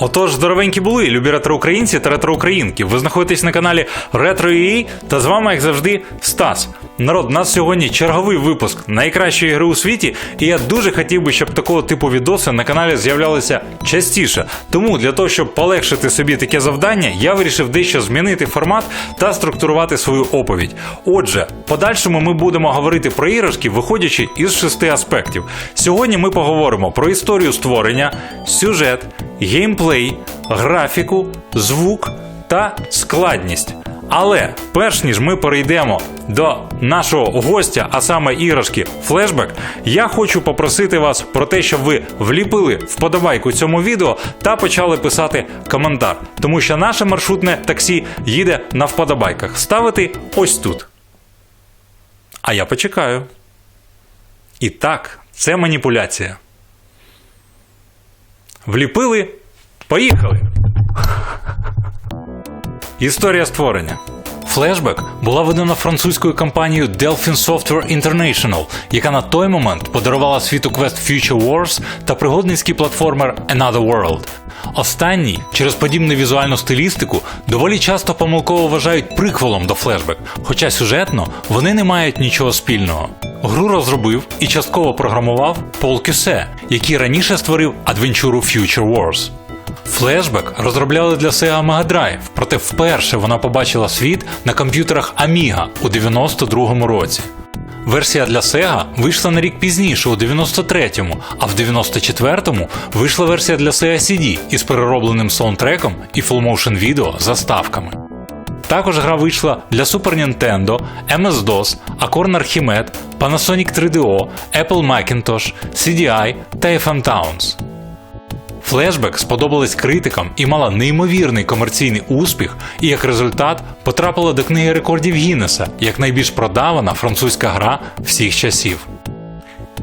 Отож, здоровенькі були, любі ретро-українці та ретро-українки. Ви знаходитесь на каналі Ретро.ua та з вами, як завжди, Стас. Народ, у нас сьогодні черговий випуск найкращої гри у світі, і я дуже хотів би, щоб такого типу відоси на каналі з'являлися частіше. Тому для того, щоб полегшити собі таке завдання, я вирішив дещо змінити формат та структурувати свою оповідь. Отже, подальшому ми будемо говорити про іграшки, виходячи із шести аспектів. Сьогодні ми поговоримо про історію створення, сюжет, геймплей, графіку, звук та складність. Але перш ніж ми перейдемо до нашого гостя, а саме іграшки Flashback, я хочу попросити вас про те, щоб ви вліпили вподобайку цьому відео та почали писати коментар, тому що наше маршрутне таксі їде на вподобайках. Ставити ось тут. А я почекаю. І так, це маніпуляція. Вліпили. Поїхали! Історія створення. Flashback була видана французькою компанією Delphin Software International, яка на той момент подарувала світу квест Future Wars та пригодницький платформер Another World. Останній, через подібну візуальну стилістику, доволі часто помилково вважають приквелом до Flashback, хоча сюжетно вони не мають нічого спільного. Гру розробив і частково програмував Пол Кюсе, який раніше створив адвенчуру Future Wars. Flashback розробляли для Sega Mega Drive, проте вперше вона побачила світ на комп'ютерах Amiga у 92-му році. Версія для Sega вийшла на рік пізніше, у 93-му, а в 94-му вийшла версія для Sega CD із переробленим саундтреком і full-motion відео заставками. Також гра вийшла для Super Nintendo, MS-DOS, Acorn Archimед, Panasonic 3DO, Apple Macintosh, CDI та FM Towns. Флешбек сподобалась критикам і мала неймовірний комерційний успіх, і як результат потрапила до книги рекордів Гіннеса як найбільш продавана французька гра всіх часів.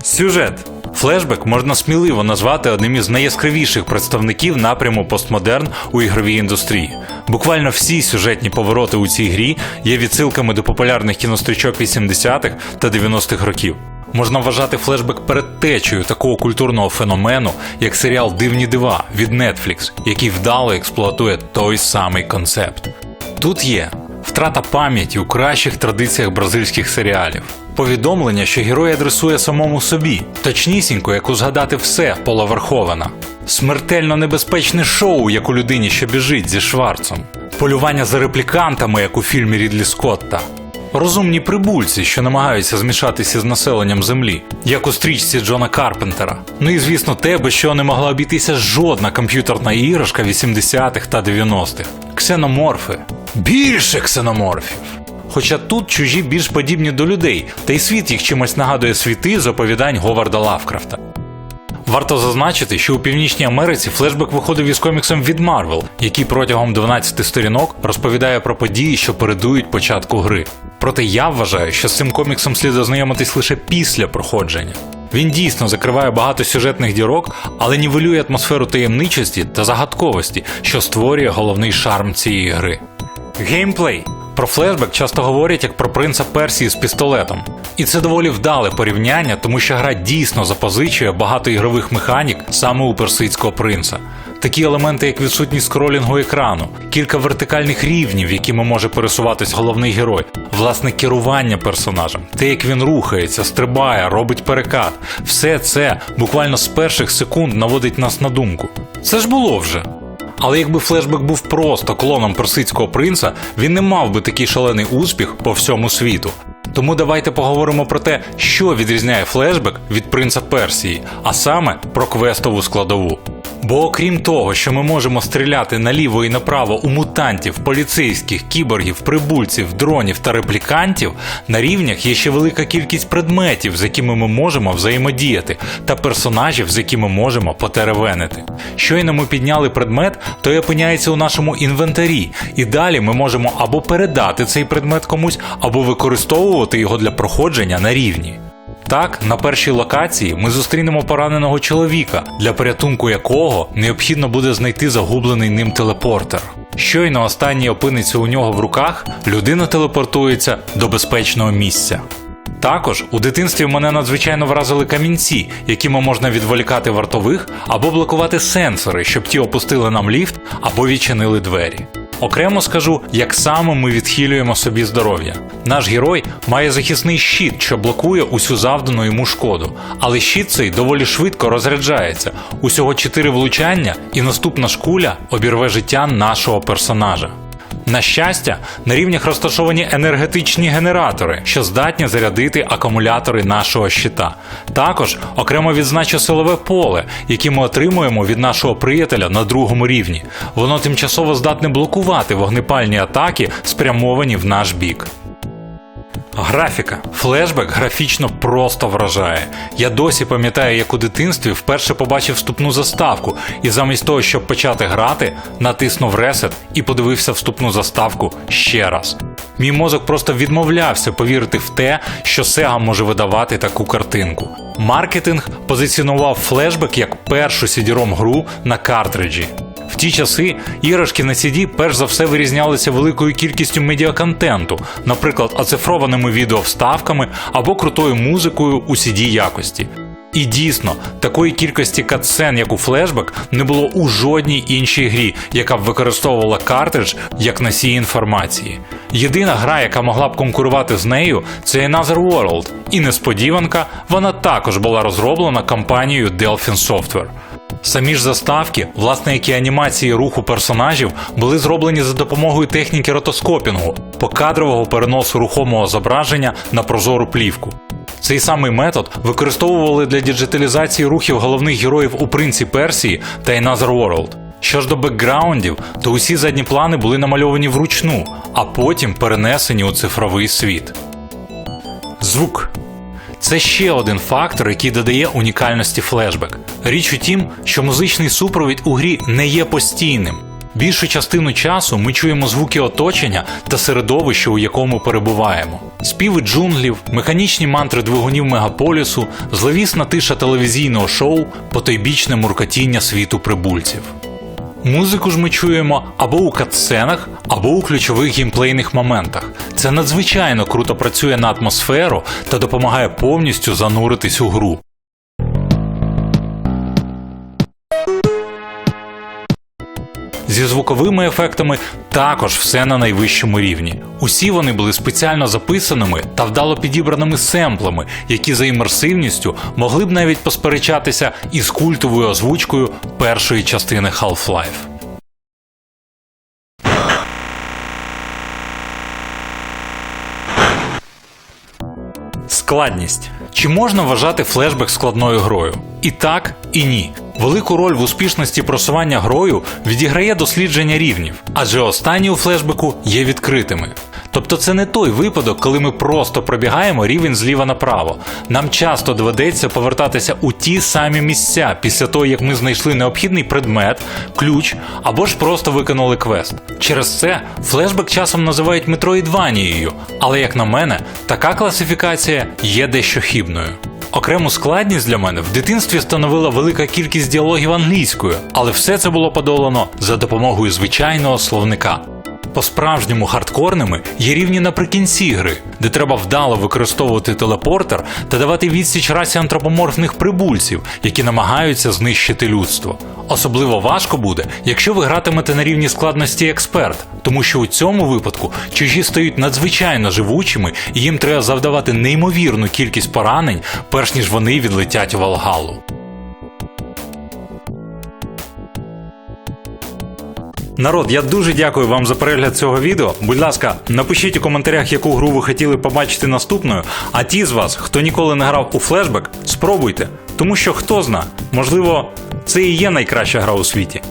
Сюжет Флешбек можна сміливо назвати одним із найяскравіших представників напряму постмодерн у ігровій індустрії. Буквально всі сюжетні повороти у цій грі є відсилками до популярних кінострічок 80-х та 90-х років. Можна вважати флешбек передтечею такого культурного феномену, як серіал Дивні дива від Netflix, який вдало експлуатує той самий концепт. Тут є втрата пам'яті у кращих традиціях бразильських серіалів, повідомлення, що герой адресує самому собі, точнісінько, як узгадати все Пола Верховена, смертельно небезпечне шоу, як у людині, що біжить зі Шварцем, полювання за реплікантами, як у фільмі Рідлі Скотта. Розумні прибульці, що намагаються змішатися з населенням землі, як у стрічці Джона Карпентера. Ну і звісно, те, без чого не могла обійтися жодна комп'ютерна іграшка 80-х та 90-х. Ксеноморфи. Більше ксеноморфів. Хоча тут чужі більш подібні до людей, та й світ їх чимось нагадує світи з оповідань Говарда Лавкрафта. Варто зазначити, що у Північній Америці флешбек виходив із коміксом від Marvel, який протягом 12 сторінок розповідає про події, що передують початку гри. Проте я вважаю, що з цим коміксом слід ознайомитись лише після проходження. Він дійсно закриває багато сюжетних дірок, але нівелює атмосферу таємничості та загадковості, що створює головний шарм цієї гри. Геймплей. Про флешбек часто говорять як про принца Персії з пістолетом. І це доволі вдале порівняння, тому що гра дійсно запозичує багато ігрових механік саме у персидського принца. Такі елементи, як відсутність скролінгу екрану, кілька вертикальних рівнів, якими може пересуватись головний герой, власне керування персонажем, те, як він рухається, стрибає, робить перекат, все це буквально з перших секунд наводить нас на думку. Це ж було вже. Але якби флешбек був просто клоном персидського принца, він не мав би такий шалений успіх по всьому світу. Тому давайте поговоримо про те, що відрізняє флешбек від принца Персії, а саме про квестову складову. Бо окрім того, що ми можемо стріляти наліво і направо у мутантів, поліцейських, кіборгів, прибульців, дронів та реплікантів, на рівнях є ще велика кількість предметів, з якими ми можемо взаємодіяти, та персонажів, з якими можемо потеревенити. Щойно ми підняли предмет, той опиняється у нашому інвентарі, і далі ми можемо або передати цей предмет комусь, або використовувати його для проходження на рівні. Так, на першій локації ми зустрінемо пораненого чоловіка, для порятунку якого необхідно буде знайти загублений ним телепортер. Щойно останній опиниться у нього в руках, людина телепортується до безпечного місця. Також у дитинстві мене надзвичайно вразили камінці, якими можна відволікати вартових або блокувати сенсори, щоб ті опустили нам ліфт або відчинили двері. Окремо скажу, як саме ми відхилюємо собі здоров'я. Наш герой має захисний щит, що блокує усю завдану йому шкоду, але щит цей доволі швидко розряджається. Усього 4 влучання, і наступна шкуля обірве життя нашого персонажа. На щастя, на рівнях розташовані енергетичні генератори, що здатні зарядити акумулятори нашого щита. Також окремо відзначу силове поле, яке ми отримуємо від нашого приятеля на другому рівні. Воно тимчасово здатне блокувати вогнепальні атаки, спрямовані в наш бік. Графіка. Флешбек графічно просто вражає. Я досі пам'ятаю, як у дитинстві вперше побачив вступну заставку, і замість того, щоб почати грати, натиснув ресет і подивився вступну заставку ще раз. Мій мозок просто відмовлявся повірити в те, що Sega може видавати таку картинку. Маркетинг позиціонував флешбек як першу CD-ROM гру на картриджі. В ті часи іграшки на CD перш за все вирізнялися великою кількістю медіаконтенту, наприклад, оцифрованими відеовставками або крутою музикою у CD якості. І дійсно, такої кількості катсцен, як у флешбек, не було у жодній іншій грі, яка б використовувала картридж як носій інформації. Єдина гра, яка могла б конкурувати з нею, це Another World, і несподіванка, вона також була розроблена компанією Delphin Software. Самі ж заставки, власне, які анімації руху персонажів, були зроблені за допомогою техніки ротоскопінгу, покадрового переносу рухомого зображення на прозору плівку. Цей самий метод використовували для діджиталізації рухів головних героїв у принці Персії та Another World. Що ж до бекграундів, то усі задні плани були намальовані вручну, а потім перенесені у цифровий світ. Звук це ще один фактор, який додає унікальності флешбек. Річ у тім, що музичний супровід у грі не є постійним. Більшу частину часу ми чуємо звуки оточення та середовища, у якому перебуваємо. Співи джунглів, механічні мантри двигунів мегаполісу, зловісна тиша телевізійного шоу, потойбічне муркотіння світу прибульців. Музику ж ми чуємо або у катсценах, або у ключових геймплейних моментах. Це надзвичайно круто працює на атмосферу та допомагає повністю зануритись у гру. Зі звуковими ефектами також все на найвищому рівні. Усі вони були спеціально записаними та вдало підібраними семплами, які за імерсивністю могли б навіть посперечатися із культовою озвучкою першої частини Half-Life. Складність. Чи можна вважати флешбек складною грою? І так, і ні. Велику роль в успішності просування грою відіграє дослідження рівнів, адже останні у флешбеку є відкритими. Тобто це не той випадок, коли ми просто пробігаємо рівень зліва направо. Нам часто доведеться повертатися у ті самі місця після того, як ми знайшли необхідний предмет, ключ або ж просто виконали квест. Через це флешбек часом називають метроїдванією, але як на мене, така класифікація є дещо хибною. Окрему складність для мене в дитинстві становила велика кількість діалогів англійською, але все це було подолано за допомогою звичайного словника. По-справжньому хардкорними є рівні наприкінці гри, де треба вдало використовувати телепортер та давати відсіч расі антропоморфних прибульців, які намагаються знищити людство. Особливо важко буде, якщо ви гратимете на рівні складності експерт, тому що у цьому випадку чужі стають надзвичайно живучими і їм треба завдавати неймовірну кількість поранень, перш ніж вони відлетять у Валгалу. Народ, я дуже дякую вам за перегляд цього відео. Будь ласка, напишіть у коментарях, яку гру ви хотіли побачити наступною. А ті з вас, хто ніколи не грав у флешбек, спробуйте. Тому що хто зна, можливо, це і є найкраща гра у світі.